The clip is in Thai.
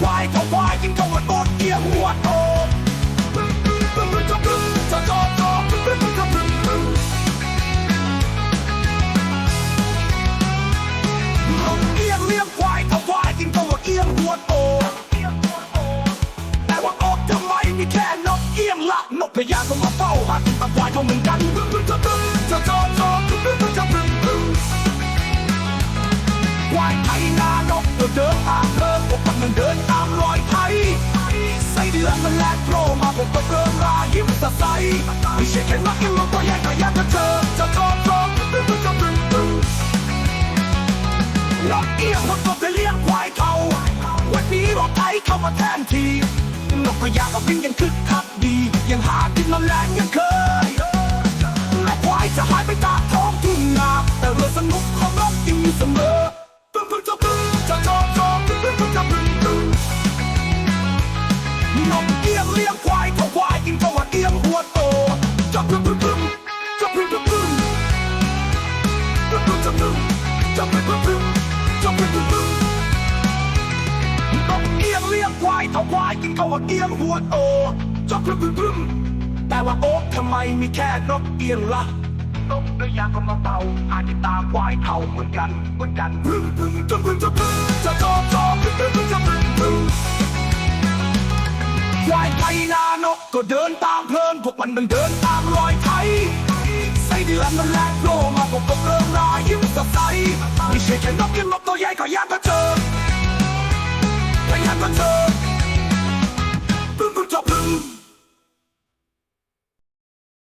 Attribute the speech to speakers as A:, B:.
A: ควายก็ควายกินก็วันบนเกียหัวโตเอียงเลี้ยงควายก็ควายกินก็ว่าเอียงหัวโตแต่ว่าออกทำไมมีแค่นกเอียงจะนกพยาก็มาเฝ้าหันตะควายก็เหมือนกันควายไทยนานกเดินทาง ดใสไม่ใช่แค่นักกินลมตัวใหญ่ก็อยากจะเจอจะจอมจอมบึ้งบึ้งจะบึ้งบึ้งรถเอียงรถก็จะเลี้ยงควายเขาวันนี้รถไถเข้ามาแทนที่นกกระยางกับวิ่งยังคึกคักดี ยังหากินนอนแรงยังเคยและควายจะหายไปจากท้องทุ่งนาแต่เรือสนุกของนกยังมีเสมอปึ้งปึ้งจะปึ้งจะจอมจอมปึ้งปึ้งปึ้งจะปึ้งปึ้งนกเอียงเลี้ย ควายเท่าควายกินเขาว่าเอียงหัวโตจะพึ่งพึ่งพึ่งแต่ว่าโอ๊ะทำไมมีแค่นกเอียงละนกเนื้อยางก็มาเต่าอาจจะตามควายเท่าเหมือนกันเหมือนกันพึ่งพึ่งจะพึ่งจะพึ่งจะจอมจอมพึ่งพึ่งพึ่งจะพึ่งพึ่งควายไทยนานกก็เดินตามเพลินพวกมันมันเดินตามรอยไทยใส่เดือนมันแลกโลมาพวกกเริ่มรายยิ้มสดใสไม่ใช่แค่นกกินนกตัวใหญ่ก็ยากจะเจอ Capital